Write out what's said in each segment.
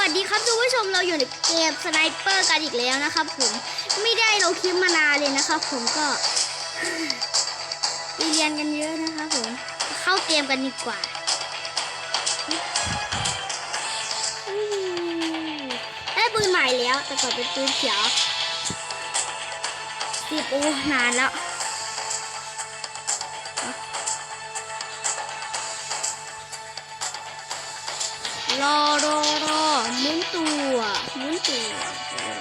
วัสดีครับทุกผู้ชมเราอยู่ในเกมสไนเปอร์กันอีกแล้วนะครับผมไม่ได้เราคลิปมานานเลยนะครับผมก็ไปเรียนกันเยอะนะครับผมเข้าเกมกันดีกว่าได้ปืนใหม่แล้ว แต่ก่อนเป็นปืนเขียวสิบโอ้นานแล้วรอรอรอหมุนตัว หมุนตัว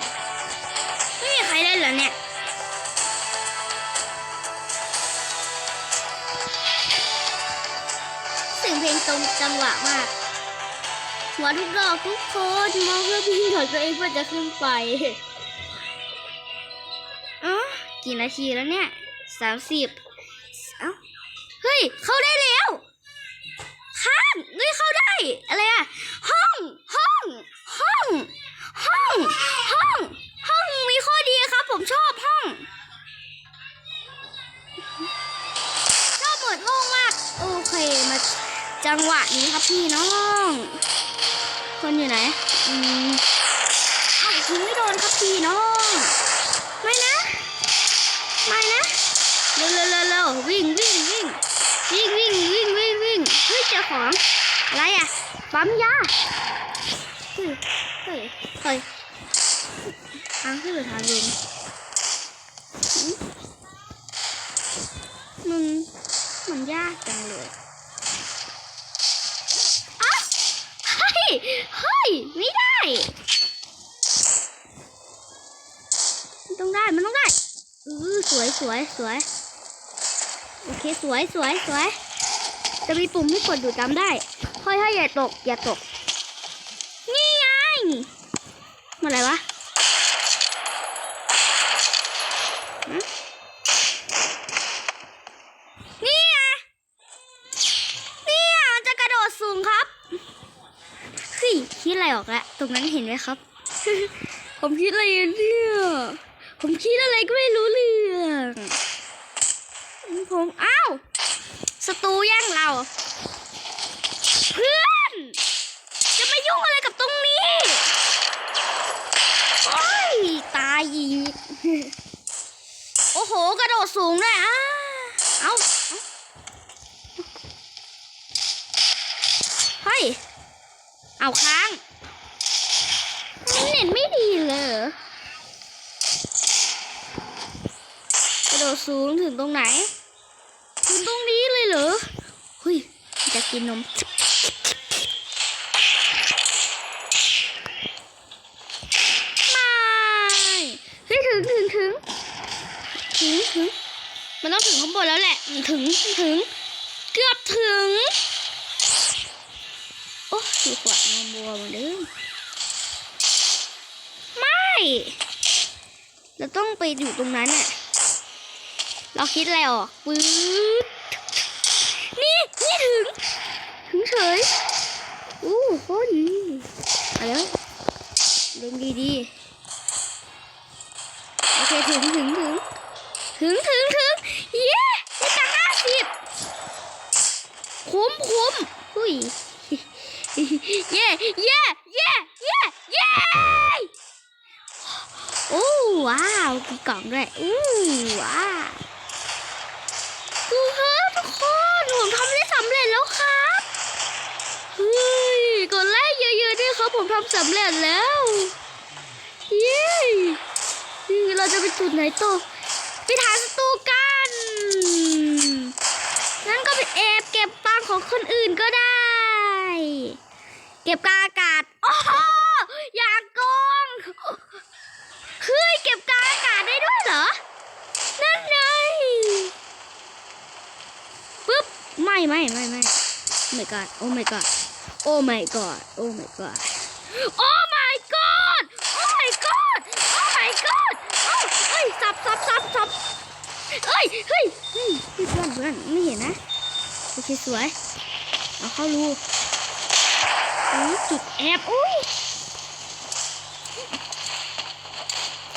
ไม่มีใครเล่นเหรอเนี่ยเสียงเพลงตรงจังหวะมาก หัวทุกดอกทุกคนมองเพื่อพิงถอดตัวเองเพื่อจะขึ้นไปอ๋อกี่นาทีแล้วเนี่ยสามสิบเอ้าเฮ้ย เข้าได้แล้วข้ามเฮ้ยเข้าได้ อะไรอะห้อง ห้อง ห้อง ห้อง ห้องมีข้อดีครับ ผมชอบห้อง ชอบหมดห้องมาก โอเคมาจังหวะนี้ครับพี่น้อง คนอยู่ไหน อืมเอ้ายิงไม่โดนครับพี่น้อง ไม่นะ ไม่นะเร็วเร็วเร็วเร็ววิ่งวิ่งวิ่งวิ่งวิ่งวิ่งวิ่งวิ่งเฮ้ยเจอของ อะไรอะ ปั๊มยาเฮ้ยเฮ้ยเฮ้ย ทางขึ้นหรือทางลงหืมมันมันยากจังเลยอ๊ะเฮ้ย เฮ้ย ไม่ได้ มันต้องได้ มันต้องได้อือสวยสวยสวย โอเค สวยสวยสวย จะมีปุ่มให้กดอยู่จำได้ค่อยๆอย่าตก อย่าตก นี่ไงเมื่อไหรวะฮะ นี่ไงนี่อะมันจะกระโดดสูงครับเฮ้ยคิดอะไรออกแล้วตรงนั้นเห็นไหมครับ ผมคิดอะไรเนี่ยผมคิดอะไรก็ไม่รู้เรื่องผมอ้าวศัตรูแย่งเรา เพื่อน จะไมายุ่งอะไรกับตรงนี้ โอ้ย ตายอีก โห กระโดดสูงด้วยอะเอาเอาเฮ้ย เอาค้างเน็ตไม่ดีเลยกระโดดสูงถึงตรงไหน ถึงตรงนี้เลยเหรอเฮ้ยจะกินนมเฮ้ยถึงถึงถึงถึงถึง มันต้องถึงข้างบนแล้วแหละ ถึง ถึง เกือบถึง โอ้ดีกว่านมบัวเหมือนเดิมไม่ เราต้องไปอยู่ตรงนั้นน่ะเราคิดอะไรออกปื๊ดนี่ นี่ถึง ถึงเฉยอู้โคตรดีอาแล้วเล่นดีๆโอเค ถึง ถึง ถึงถึงถึงเย้ได้ตังห้าสิบคุ้มคุ้มอุ้ยเย้เย้เย้เย้เย้โอ้ว้าวมีกล่องด้วยอู้ว้าวดูครับทุกคนผมทำได้สำเร็จแล้วครับเฮ้ยกดไลค์เยอะๆด้วยครับผมทำสำเร็จแล้วเย้เราจะไปจุดไหนต่อ ไปฐานศัตรูกันงั้นก็ไปแอบเก็บตังของคนอื่นก็ได้ เก็บกาอากาศโอ้โหอยากโกงเฮ้ยเก็บกาอากาศได้ด้วยเหรอ นั่นไงปึ๊บ ไม่ไม่ไม่ไม่ Oh my god Oh my god Oh my god Oh my god Oh my god Oh my god Oh my god โอ้เอ้ยสับสับสับสับ เอ้ยเฮ้ยเฮ้ยเพื่อนเพื่อนไม่เห็นนะโอเคสวยเอาเข้ารูอุ้จุดแอบอุ้ย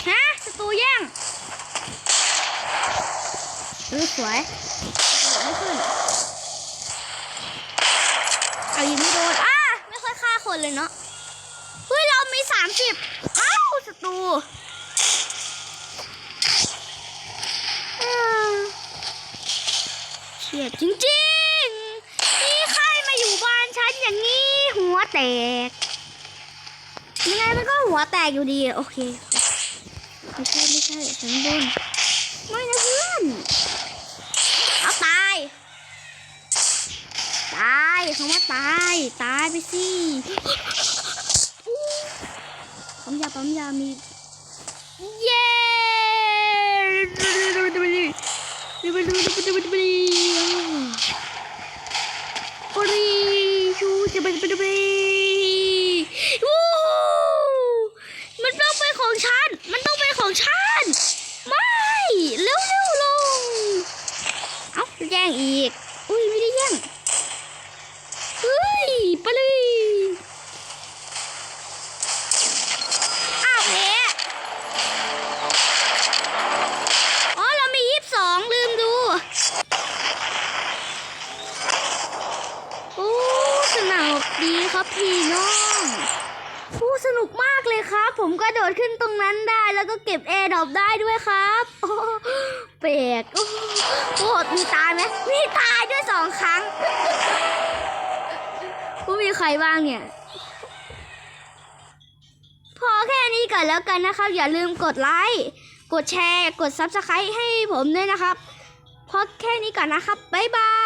ฮะศัตรูแย่งเออสวยโดดไม่ขึ้นเอายิงไม่โดนอ้าไม่ค่อยฆ่าคนเลยเนาะเฮ้ยเรามีสามสิบอ้าวศัตรูอ่า เฉียดจริงๆนี่ใครมาอยู่บ้านฉันอย่างนี้หัวแตก ยังไงมันก็หัวแตกอยู่ดี โอเค ไม่ใช่ไม่ใช่ฉันบนไม่นะเพื่อน เอาตาย ตายคำว่าตาย ตายไปสิปั๊มยาปั๊มยามี เย้ Bye. สนุกมากเลยครับ ผมก็โดดขึ้นตรงนั้นได้แล้วก็เก็บแอร์ดรอปได้ด้วยครับโอ้แปลกโอ้โอ้มีตายไหมมีตายด้วยสองครั้งว่ามีใครบ้างเนี่ย พอแค่นี้ก่อนแล้วกันนะครับ อย่าลืมกดไลค์กดแชร์ กด Subscribe ให้ผมด้วยนะครับพอแค่นี้ก่อนนะครับบ๊ายบาย